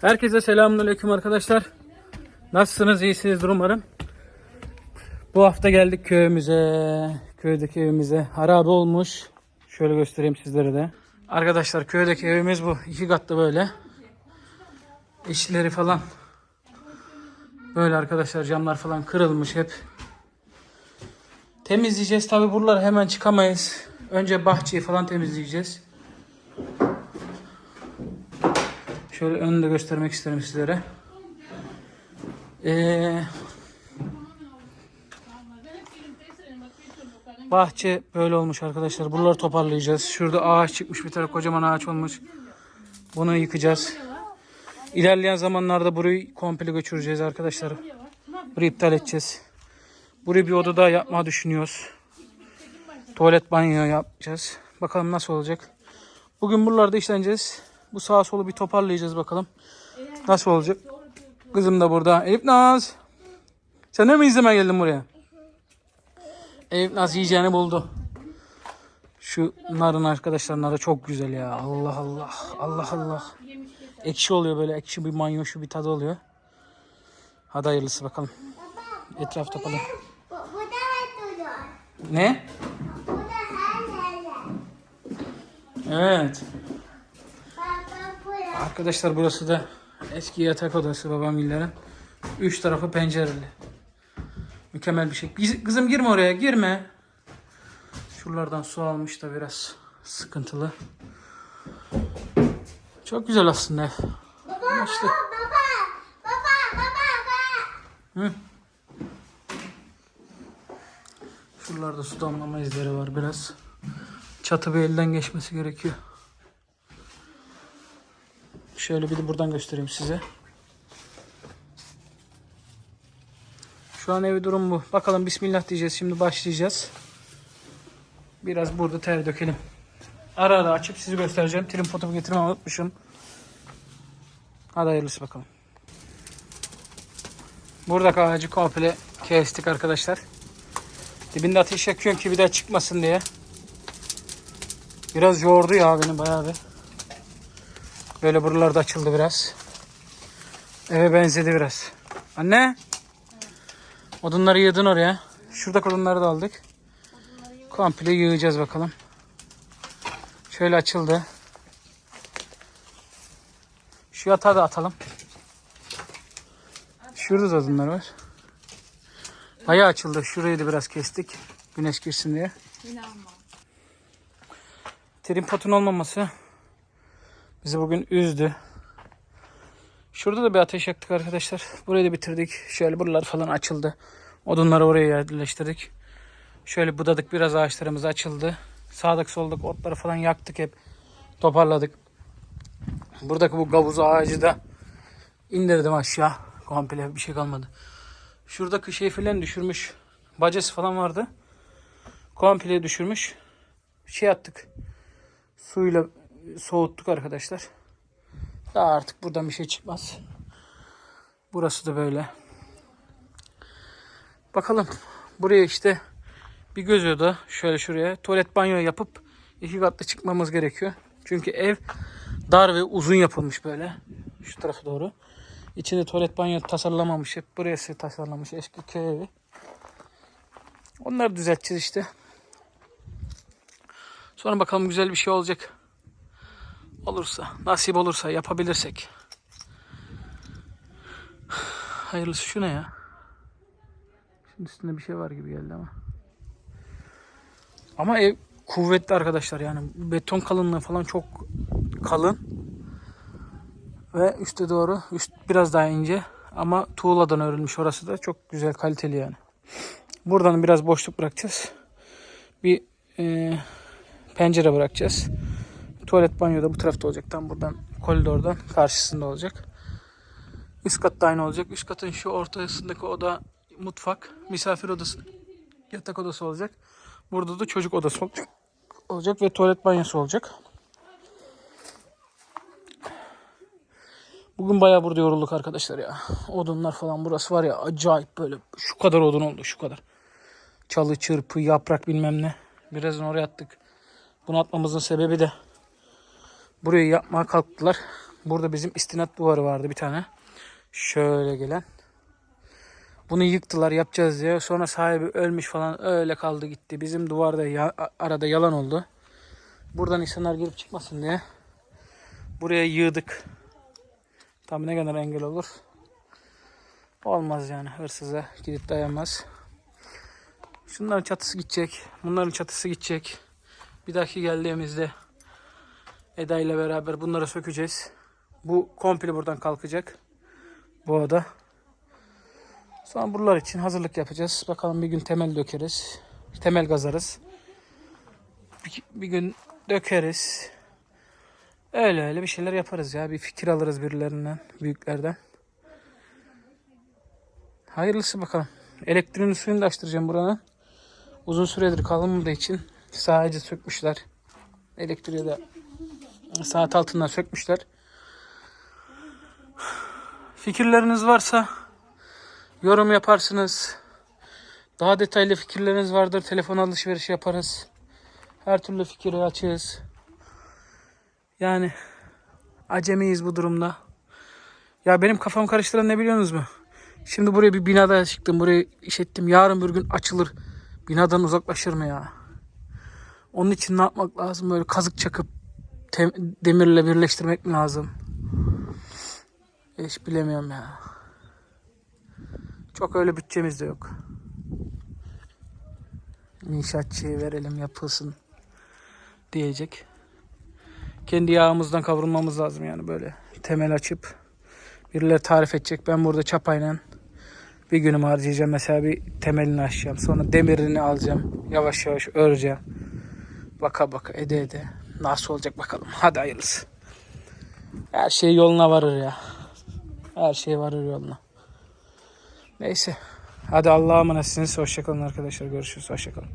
Herkese selamünaleyküm arkadaşlar. Nasılsınız? İyisinizdir umarım. Bu hafta geldik köyümüze. Köydeki evimize. Harabe olmuş. Şöyle göstereyim sizlere de. Arkadaşlar köydeki evimiz bu. İki katlı böyle. İçleri falan. Böyle arkadaşlar camlar falan kırılmış hep. Temizleyeceğiz. Tabi buraları hemen çıkamayız. Önce bahçeyi falan temizleyeceğiz. Şöyle önünde göstermek isterim sizlere. Ee, bahçe böyle olmuş arkadaşlar. Buraları toparlayacağız. Şurada ağaç çıkmış bir tane kocaman ağaç olmuş. Bunu yıkacağız. İlerleyen zamanlarda burayı komple göçüreceğiz arkadaşlar. Burayı iptal edeceğiz. Burayı bir odada yapmayı düşünüyoruz. Tuvalet banyo yapacağız. Bakalım nasıl olacak. Bugün buralarda işleneceğiz. Bu sağa solu bir toparlayacağız bakalım. Nasıl olacak? Kızım da burada. Eyüp Naz. Sen de mi izlemeye geldin buraya? Eyüp Naz yiyeceğini buldu. Şu narın arkadaşlar narı çok güzel ya. Allah Allah. Allah Allah. Ekşi oluyor böyle. Ekşi bir manyo şu bir tadı oluyor. Hadi hayırlısı bakalım. Etraf duruyor. Ne? Evet. Baba. Arkadaşlar burası da eski yatak odası babam illerin. Üç tarafı pencereli. Mükemmel bir şey. Kızım girme oraya girme. Şuralardan su almış da biraz sıkıntılı. Çok güzel aslında ev. Ama işte Baba, baba, baba, baba. Hı. Şuralarda su damlama izleri var biraz. Çatı bir elden geçmesi gerekiyor. Şöyle bir de buradan göstereyim size. Şu an evi durum bu. Bakalım bismillah diyeceğiz. Şimdi başlayacağız. Biraz burada ter dökelim. Ara ara açıp sizi göstereceğim. Tripodumu getirmeyi unutmuşum. Hadi hayırlısı bakalım. Buradaki ağacı komple kestik arkadaşlar. Dibinde ateş yakıyorum ki bir daha çıkmasın diye. Biraz yordu ya beni bayağı bir. Böyle buralarda açıldı biraz. Eve benzedi biraz. Anne. Odunları yığdın oraya. Şurada odunları da aldık. Komple yığacağız bakalım. Şöyle açıldı. Şu yatağı da atalım. Şurada da odunlar var. Bayağı açıldı. Şurayı da biraz kestik. Güneş girsin diye. Trim potun olmaması bizi bugün üzdü. Şurada da bir ateş yaktık arkadaşlar. Burayı da bitirdik. Şöyle buralar falan açıldı. Odunları oraya yerleştirdik. Şöyle budadık biraz ağaçlarımız açıldı. Sağdaki soldaki otları falan yaktık hep. Toparladık. Buradaki bu gavuz ağacı da indirdim aşağı. Komple bir şey kalmadı. Şuradaki şey falan düşürmüş. Bacası falan vardı. Komple düşürmüş. Şey attık. Suyla soğuttuk arkadaşlar. Daha artık buradan bir şey çıkmaz. Burası da böyle. Bakalım. Buraya işte bir göz oda şöyle şuraya tuvalet banyo yapıp iki katlı çıkmamız gerekiyor. Çünkü ev dar ve uzun yapılmış böyle. Şu tarafa doğru. İçinde tuvalet banyo tasarlamamış. Hep burası tasarlamış eski köy evi. Onları düzelteceğiz işte. Sonra bakalım güzel bir şey olacak. Olursa, nasip olursa, yapabilirsek. Hayırlısı şu ne ya? Şimdi üstünde bir şey var gibi geldi ama. Ama ev kuvvetli arkadaşlar yani beton kalınlığı falan çok kalın. Ve üste doğru üst biraz daha ince ama tuğladan örülmüş orası da çok güzel kaliteli yani. Buradan biraz boşluk bırakacağız. Bir e, pencere bırakacağız. Tuvalet banyo da bu tarafta olacak. Tam buradan koridordan karşısında olacak. Üst kat da aynı olacak. Üst katın şu ortasındaki oda mutfak, misafir odası, yatak odası olacak. Burada da çocuk odası. Olacak ve tuvalet banyosu olacak. Bugün bayağı burada yorulduk arkadaşlar ya. Odunlar falan burası var ya acayip böyle şu kadar odun oldu şu kadar. Çalı, çırpı, yaprak bilmem ne. Birazdan oraya attık. Bunu atmamızın sebebi de burayı yapmaya kalktılar. Burada bizim istinat duvarı vardı bir tane. Şöyle gelen. Bunu yıktılar yapacağız diye. Sonra sahibi ölmüş falan öyle kaldı gitti. Bizim duvarda ya- arada yalan oldu. Buradan insanlar girip çıkmasın diye. Buraya yığdık. Tam ne kadar engel olur. Olmaz yani hırsıza gidip dayanmaz. Şunların çatısı gidecek. Bunların çatısı gidecek. Bir dahaki geldiğimizde Eda ile beraber bunları sökeceğiz. Bu komple buradan kalkacak. Bu oda. Sonra buralar için hazırlık yapacağız. Bakalım bir gün temel dökeriz. Temel kazarız. Bir, bir gün dökeriz. Öyle öyle bir şeyler yaparız ya. Bir fikir alırız birilerinden, büyüklerden. Hayırlısı bakalım. Elektriğini suyunu da açtıracağım buranın. Uzun süredir kalınmadığı için sadece sökmüşler. Elektriği de saat altından sökmüşler. Fikirleriniz varsa yorum yaparsınız. Daha detaylı fikirleriniz vardır. Telefon alışverişi yaparız. Her türlü fikri açığız. Yani acemiyiz bu durumda. Ya benim kafam karıştıran ne biliyorsunuz mu? Şimdi buraya bir binada çıktım. Burayı işettim. Yarın bir gün açılır. Binadan uzaklaşır mı ya? Onun için ne yapmak lazım? Böyle kazık çakıp demirle birleştirmek mi lazım? Hiç bilemiyorum ya. Çok öyle bütçemiz de yok. İnşaatçıya verelim yapılsın diyecek. Kendi yağımızdan kavrulmamız lazım yani böyle. Temel açıp birileri tarif edecek. Ben burada çapayla bir günümü harcayacağım. Mesela bir temelini açacağım. Sonra demirini alacağım. Yavaş yavaş öreceğim. Baka baka ede ede. Nasıl olacak bakalım. Hadi hayırlısı. Her şey yoluna varır ya. Her şey varır yoluna. Neyse. Hadi Allah'a emanetsiniz. Hoşçakalın arkadaşlar. Görüşürüz. Hoşçakalın.